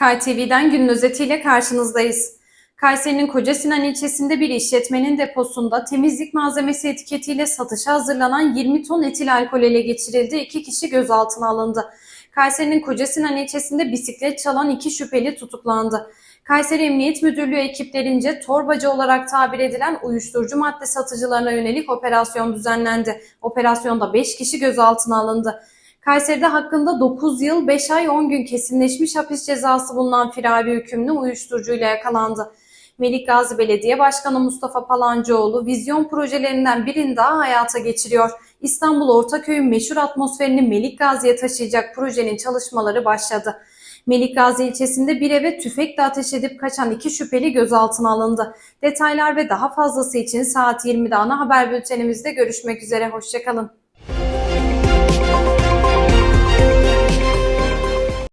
KTV'den günün özetiyle karşınızdayız. Kayseri'nin Kocasinan ilçesinde bir işletmenin deposunda temizlik malzemesi etiketiyle satışa hazırlanan 20 ton etil alkol ele geçirildi. İki kişi gözaltına alındı. Kayseri'nin Kocasinan ilçesinde bisiklet çalan iki şüpheli tutuklandı. Kayseri Emniyet Müdürlüğü ekiplerince torbacı olarak tabir edilen uyuşturucu madde satıcılarına yönelik operasyon düzenlendi. Operasyonda 5 kişi gözaltına alındı. Kayseri'de hakkında 9 yıl 5 ay 10 gün kesinleşmiş hapis cezası bulunan firari hükümlü uyuşturucuyla yakalandı. Melik Gazi Belediye Başkanı Mustafa Palancıoğlu vizyon projelerinden birini daha hayata geçiriyor. İstanbul Ortaköy'ün meşhur atmosferini Melik Gazi'ye taşıyacak projenin çalışmaları başladı. Melik Gazi ilçesinde bir eve tüfekle ateş edip kaçan iki şüpheli gözaltına alındı. Detaylar ve daha fazlası için saat 20'de ana haber bültenimizde görüşmek üzere. Hoşçakalın.